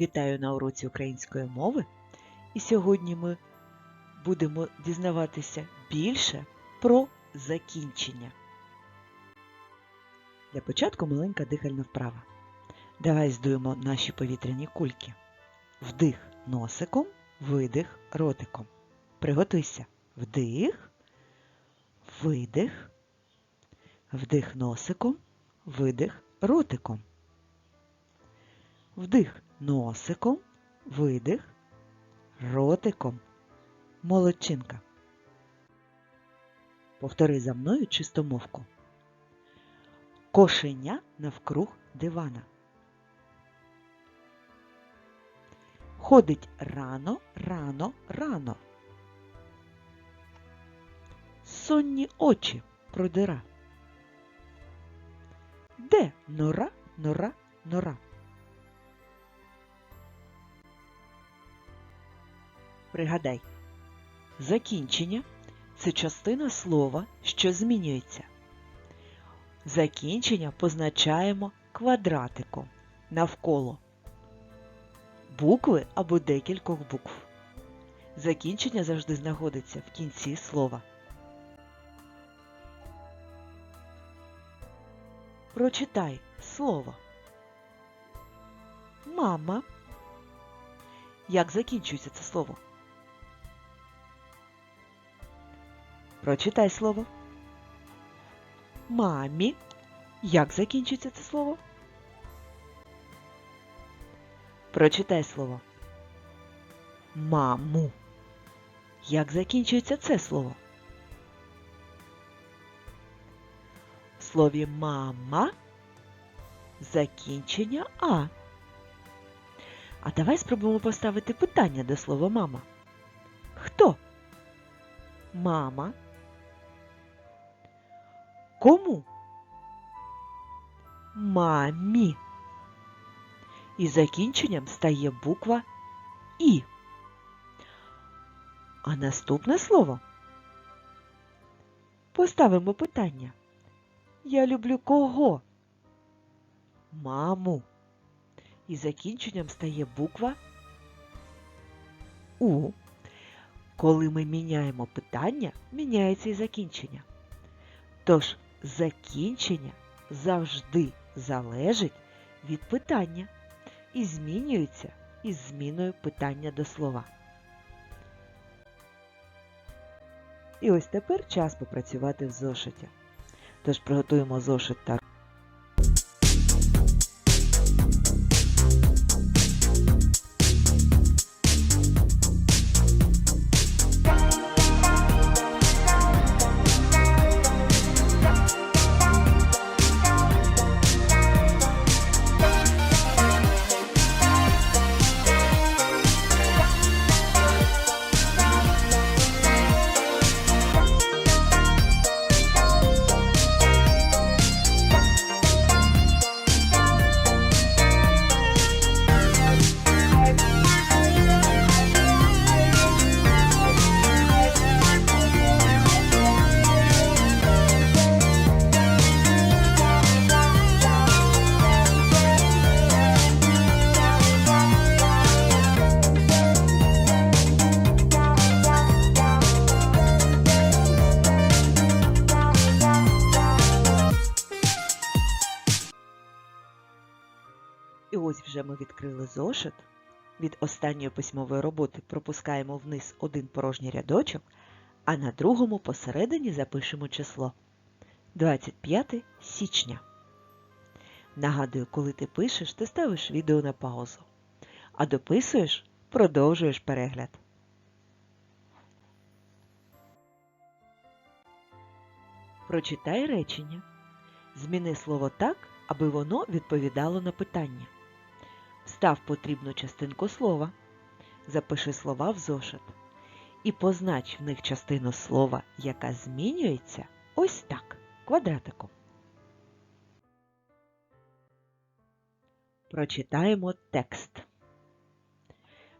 Вітаю на уроці української мови. І сьогодні ми будемо дізнаватися більше про закінчення. Для початку маленька дихальна вправа. Давай здуємо наші повітряні кульки. Вдих носиком, видих ротиком. Приготуйся. Вдих, видих, вдих носиком, видих ротиком. Вдих носиком, видих, ротиком. Молодчинка. Повтори за мною чистомовку. Кошеня навкруг дивана. Ходить рано, рано, рано. Сонні очі продира. Де нора, нора, нора? Пригадай, закінчення це частина слова, що змінюється. Закінчення позначаємо квадратиком навколо букви або декількох букв. Закінчення завжди знаходиться в кінці слова. Прочитай слово. Мама. Як закінчується це слово? Прочитай слово. Мамі. Як закінчується це слово? Прочитай слово. Маму. Як закінчується це слово? В слові мама закінчення А. А давай спробуємо поставити питання до слова мама. Хто? Мама. Кому? Мамі. І закінченням стає буква І. А наступне слово. Поставимо питання. Я люблю кого? Маму. І закінченням стає буква У. Коли ми міняємо питання, міняється і закінчення. Тож закінчення завжди залежить від питання і змінюється із зміною питання до слова. І ось тепер час попрацювати в зошиті. Тож приготуємо зошит та відкрили зошит. Від останньої письмової роботи пропускаємо вниз один порожній рядочок, а на другому посередині запишемо число 25 січня. Нагадую, коли ти пишеш, ти ставиш відео на паузу, а дописуєш, продовжуєш перегляд. Прочитай речення. Зміни слово так, аби воно відповідало на питання. Встав потрібну частинку слова, запиши слова в зошит і познач в них частину слова, яка змінюється ось так, квадратиком. Прочитаємо текст,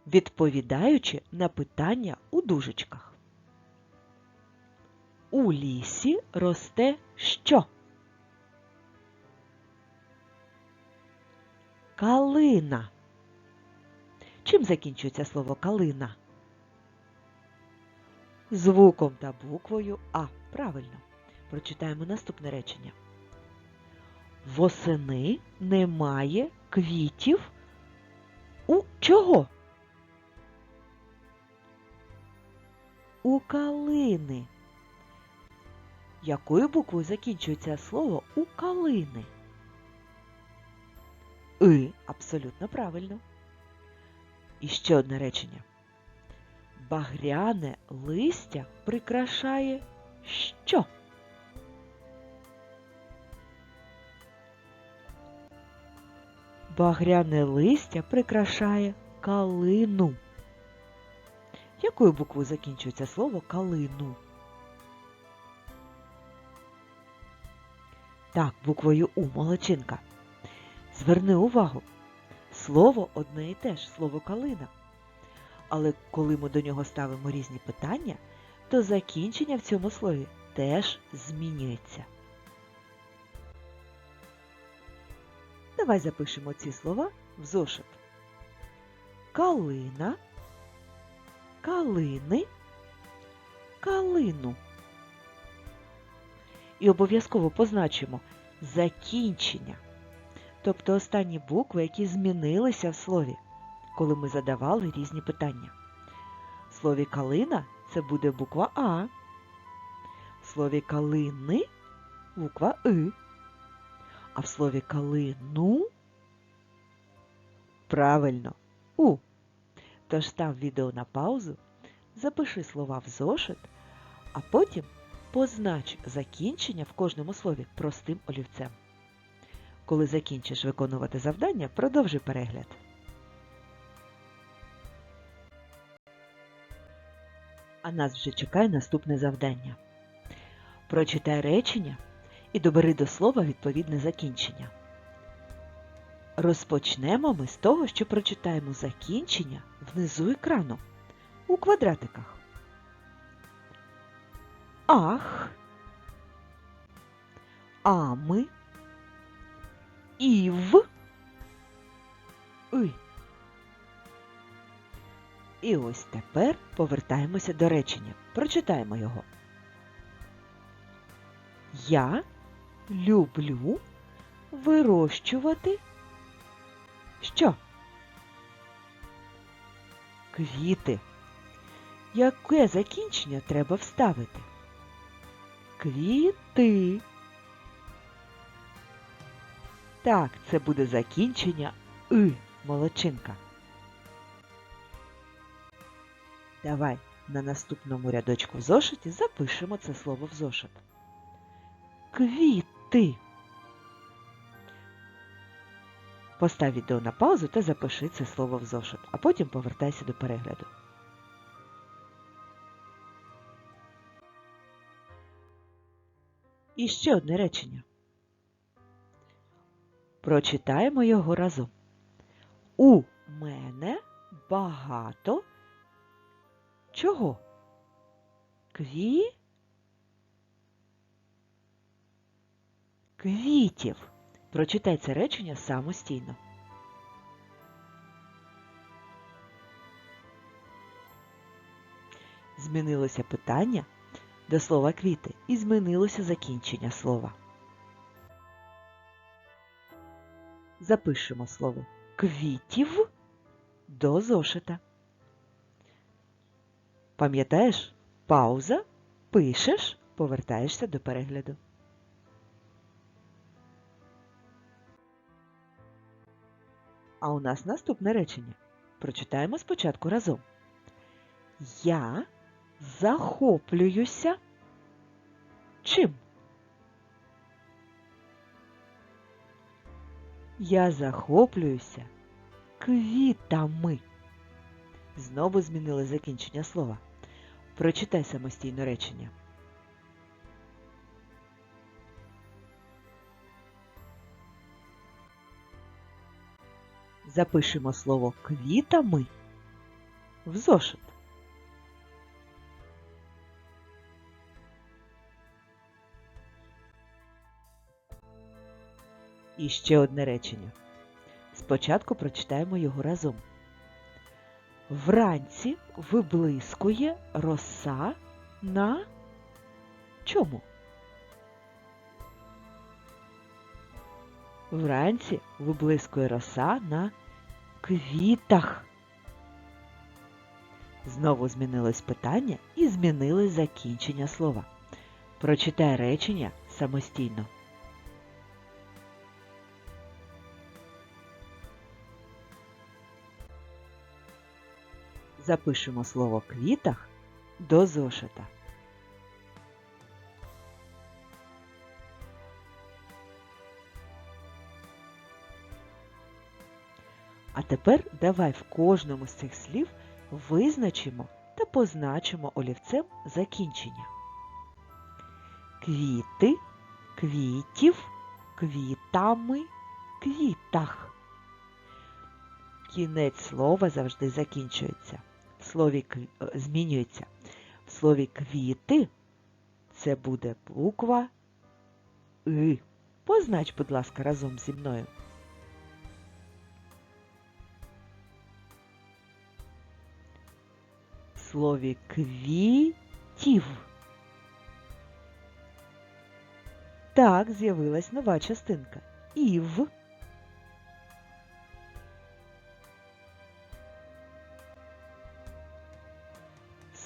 відповідаючи на питання у дужечках. У лісі росте що? Калина. Чим закінчується слово калина? Звуком та буквою А. Правильно. Прочитаємо наступне речення. Восени немає квітів у чого? У калини. Якою буквою закінчується слово у калини? И. Абсолютно правильно. І ще одне речення. Багряне листя прикрашає що? Багряне листя прикрашає калину. Якою буквою закінчується слово калину? Так, буквою У, молодчинка. Зверни увагу. Слово одне і те ж, слово калина. Але коли ми до нього ставимо різні питання, то закінчення в цьому слові теж змінюється. Давай запишемо ці слова в зошит. Калина, калини, калину. І обов'язково позначимо закінчення, тобто останні букви, які змінилися в слові, коли ми задавали різні питання. В слові калина це буде буква А. В слові калини буква И. А в слові калину правильно У. Тож став відео на паузу, запиши слова в зошит, а потім познач закінчення в кожному слові простим олівцем. Коли закінчиш виконувати завдання, продовжуй перегляд. А нас вже чекає наступне завдання. Прочитай речення і добери до слова відповідне закінчення. Розпочнемо ми з того, що прочитаємо закінчення внизу екрану у квадратиках. Ах, ами, ів, и. І ось тепер повертаємося до речення. Прочитаємо його. Я люблю вирощувати що? Квіти. Яке закінчення треба вставити? Квіти. Так, це буде закінчення И, молодчинка. Давай на наступному рядочку в зошиті запишемо це слово в зошит. Квіти. Постав відео на паузу та запиши це слово в зошит, а потім повертайся до перегляду. І ще одне речення. Прочитаємо його разом. У мене багато чого? Кві? Квітів. Прочитай це речення самостійно. Змінилося питання до слова квіти і змінилося закінчення слова. Запишемо слово квітів до зошита. Пам'ятаєш? Пауза, пишеш, повертаєшся до перегляду. А у нас наступне речення. Прочитаємо спочатку разом. Я захоплююся чим? Я захоплююся квітами. Знову змінили закінчення слова. Прочитай самостійно речення. Запишемо слово квітами в зошит. І ще одне речення. Спочатку прочитаємо його разом. Вранці виблискує роса на чому? Вранці виблискує роса на квітах. Знову змінилось питання і змінилось закінчення слова. Прочитай речення самостійно. Запишемо слово квітах до зошита. А тепер давай в кожному з цих слів визначимо та позначимо олівцем закінчення. Квіти, квітів, квітами, квітах. Кінець слова завжди закінчується. В слові е, змінюється. В слові квіти це буде буква И. Познач, будь ласка, разом зі мною. Слові квітів. Так, з'явилась нова частинка. Ів.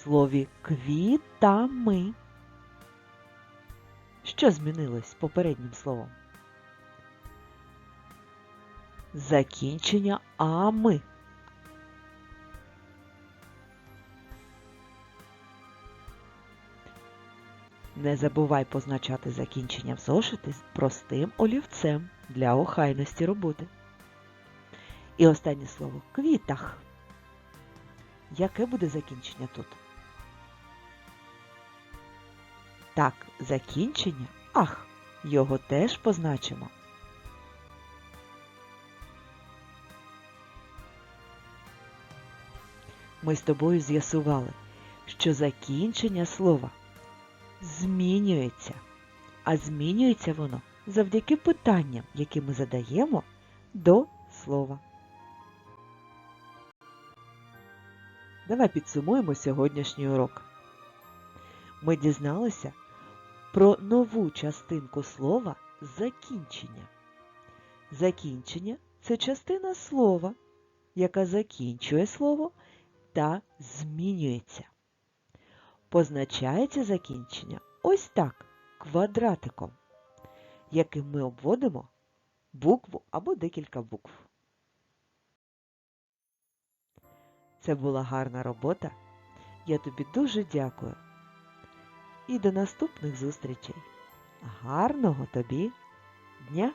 Слові квітами. Що змінилось попереднім словом? Закінчення ами. Не забувай позначати закінчення в зошити з простим олівцем для охайності роботи. І останнє слово квітах. Яке буде закінчення тут? Так, закінчення ах. Його теж позначимо. Ми з тобою з'ясували, що закінчення слова змінюється, а змінюється воно завдяки питанням, які ми задаємо до слова. Давай підсумуємо сьогоднішній урок. Ми дізналися про нову частинку слова закінчення. Закінчення це частина слова, яка закінчує слово та змінюється. Позначається закінчення ось так квадратиком, яким ми обводимо букву або декілька букв. Це була гарна робота. Я тобі дуже дякую. І до наступних зустрічей. Гарного тобі дня!